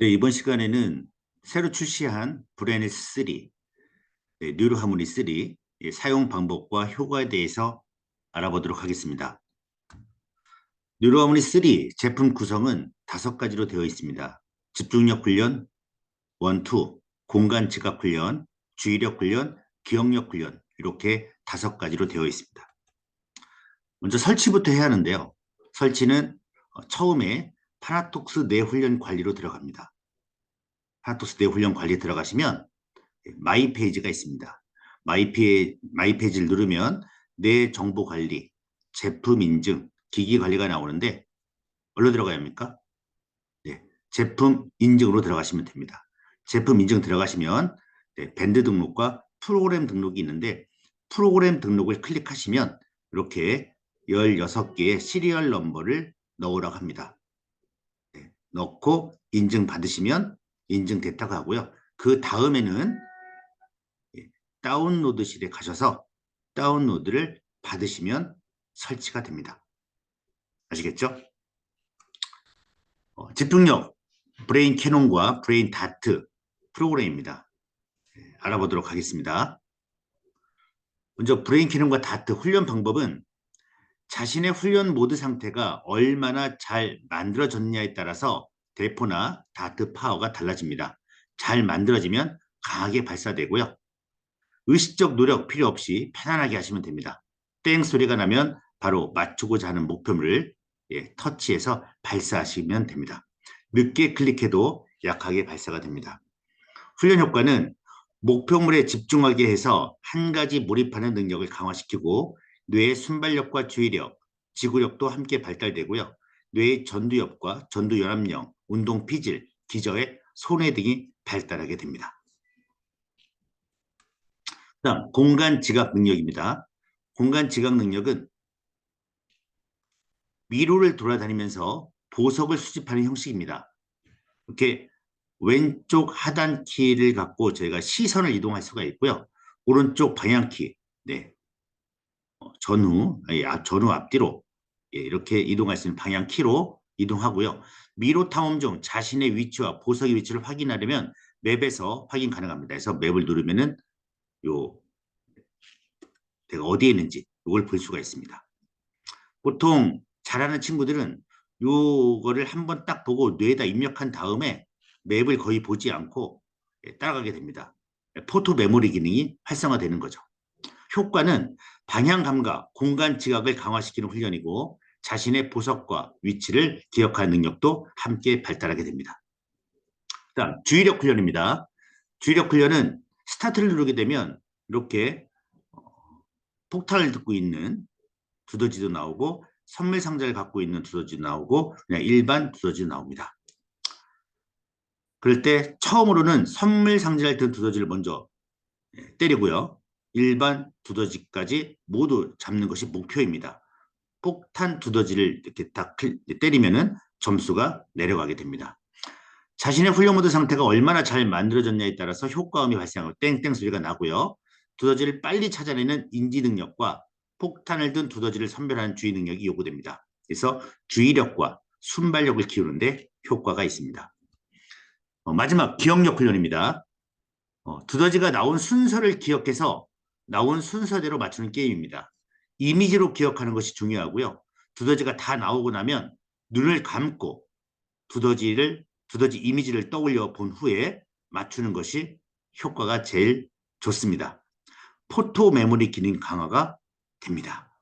네, 이번 시간에는 새로 출시한 브레네스 3, 네, 뉴로 하모니 3 예, 사용 방법과 효과에 대해서 알아보도록 하겠습니다. 뉴로 하모니 3 제품 구성은 다섯 가지로 되어 있습니다. 집중력 훈련, 원투, 공간 지각 훈련, 주의력 훈련, 기억력 훈련 이렇게 다섯 가지로 되어 있습니다. 먼저 설치부터 해야 하는데요. 설치는 어, 처음에 파나톡스 내훈련 관리로 들어갑니다. 파나톡스 내훈련 관리 들어가시면 마이 페이지가 있습니다. 마이, 페 마이 페이지를 누르면 내 정보 관리, 제품 인증, 기기 관리가 나오는데 어디로 들어가야 합니까? 네, 제품 인증으로 들어가시면 됩니다. 제품 인증 들어가시면 네, 밴드 등록과 프로그램 등록이 있는데 프로그램 등록을 클릭하시면 이렇게 16개의 시리얼 넘버를 넣으라고 합니다. 넣고 인증 받으시면 인증됐다고 하고요. 그 다음에는 예, 다운로드실에 가셔서 다운로드를 받으시면 설치가 됩니다. 아시겠죠? 어, 집중력 브레인 캐논과 브레인 다트 프로그램입니다. 예, 알아보도록 하겠습니다. 먼저 브레인 캐논과 다트 훈련 방법은 자신의 훈련 모드 상태가 얼마나 잘 만들어졌냐에 따라서 대포나 다트 파워가 달라집니다. 잘 만들어지면 강하게 발사되고요. 의식적 노력 필요 없이 편안하게 하시면 됩니다. 땡 소리가 나면 바로 맞추고자 하는 목표물을 예, 터치해서 발사하시면 됩니다. 늦게 클릭해도 약하게 발사가 됩니다. 훈련 효과는 목표물에 집중하게 해서 한 가지 몰입하는 능력을 강화시키고 뇌의 순발력과 주의력, 지구력도 함께 발달되고요. 뇌의 전두엽과 전두연합령, 운동 피질, 기저의 손해 등이 발달하게 됩니다. 다음 공간 지각 능력입니다. 공간 지각 능력은 미로를 돌아다니면서 보석을 수집하는 형식입니다. 이렇게 왼쪽 하단 키를 갖고 저희가 시선을 이동할 수가 있고요. 오른쪽 방향 키, 네, 어, 전후, 전후 앞뒤로 예, 이렇게 이동할 수 있는 방향 키로 이동하고요. 미로 탐험 중 자신의 위치와 보석의 위치를 확인하려면 맵에서 확인 가능합니다. 그래서 맵을 누르면은 요 내가 어디에 있는지 이걸 볼 수가 있습니다. 보통 잘하는 친구들은 요거를 한번 딱 보고 뇌에다 입력한 다음에 맵을 거의 보지 않고 예, 따라가게 됩니다. 포토 메모리 기능이 활성화되는 거죠. 효과는 방향 감각, 공간 지각을 강화시키는 훈련이고 자신의 보석과 위치를 기억하는 능력도 함께 발달하게 됩니다. 다음 주의력 훈련입니다. 주의력 훈련은 스타트를 누르게 되면 이렇게 어, 폭탄을 듣고 있는 두더지도 나오고 선물 상자를 갖고 있는 두더지도 나오고 그냥 일반 두더지도 나옵니다. 그럴 때 처음으로는 선물 상자를 든 두더지를 먼저 예, 때리고요. 일반 두더지까지 모두 잡는 것이 목표입니다. 폭탄 두더지를 이렇게 딱 때리면은 점수가 내려가게 됩니다. 자신의 훈련 모드 상태가 얼마나 잘 만들어졌냐에 따라서 효과음이 발생하고 땡땡 소리가 나고요. 두더지를 빨리 찾아내는 인지 능력과 폭탄을 든 두더지를 선별하는 주의 능력이 요구됩니다. 그래서 주의력과 순발력을 키우는데 효과가 있습니다. 어, 마지막 기억력 훈련입니다. 어, 두더지가 나온 순서를 기억해서 나온 순서대로 맞추는 게임입니다. 이미지로 기억하는 것이 중요하고요. 두더지가 다 나오고 나면 눈을 감고 두더지를 두더지 이미지를 떠올려 본 후에 맞추는 것이 효과가 제일 좋습니다. 포토 메모리 기능 강화가 됩니다.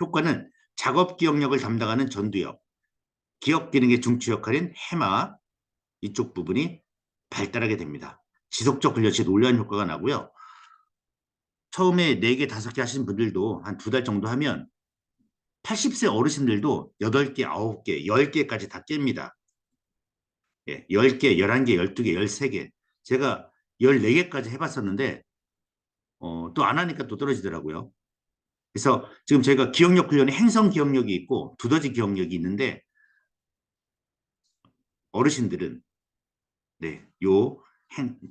효과는 작업 기억력을 담당하는 전두엽, 기억 기능의 중추 역할인 해마 이쪽 부분이 발달하게 됩니다. 지속적 훈련 시 놀라운 효과가 나고요. 처음에 4개, 5개 하시는 분들도 한 두 달 정도 하면 80세 어르신들도 8개, 9개, 10개까지 다 깹니다. 예, 10개, 11개, 12개, 13개. 제가 14개까지 해봤었는데 어, 또 안 하니까 또 떨어지더라고요. 그래서 지금 저희가 기억력 훈련에 행성 기억력이 있고 두더지 기억력이 있는데 어르신들은 네, 요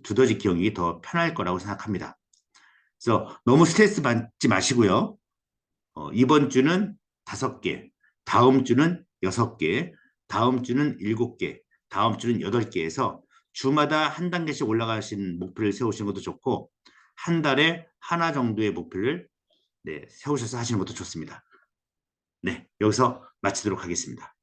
두더지 기억력이 더 편할 거라고 생각합니다. 그래서 너무 스트레스 받지 마시고요. 어, 이번 주는 다섯 개, 다음 주는 여섯 개, 다음 주는 일곱 개, 다음 주는 8개에서 주마다 한 단계씩 올라가신 목표를 세우시는 것도 좋고 한 달에 하나 정도의 목표를 네, 세우셔서 하시는 것도 좋습니다. 네, 여기서 마치도록 하겠습니다.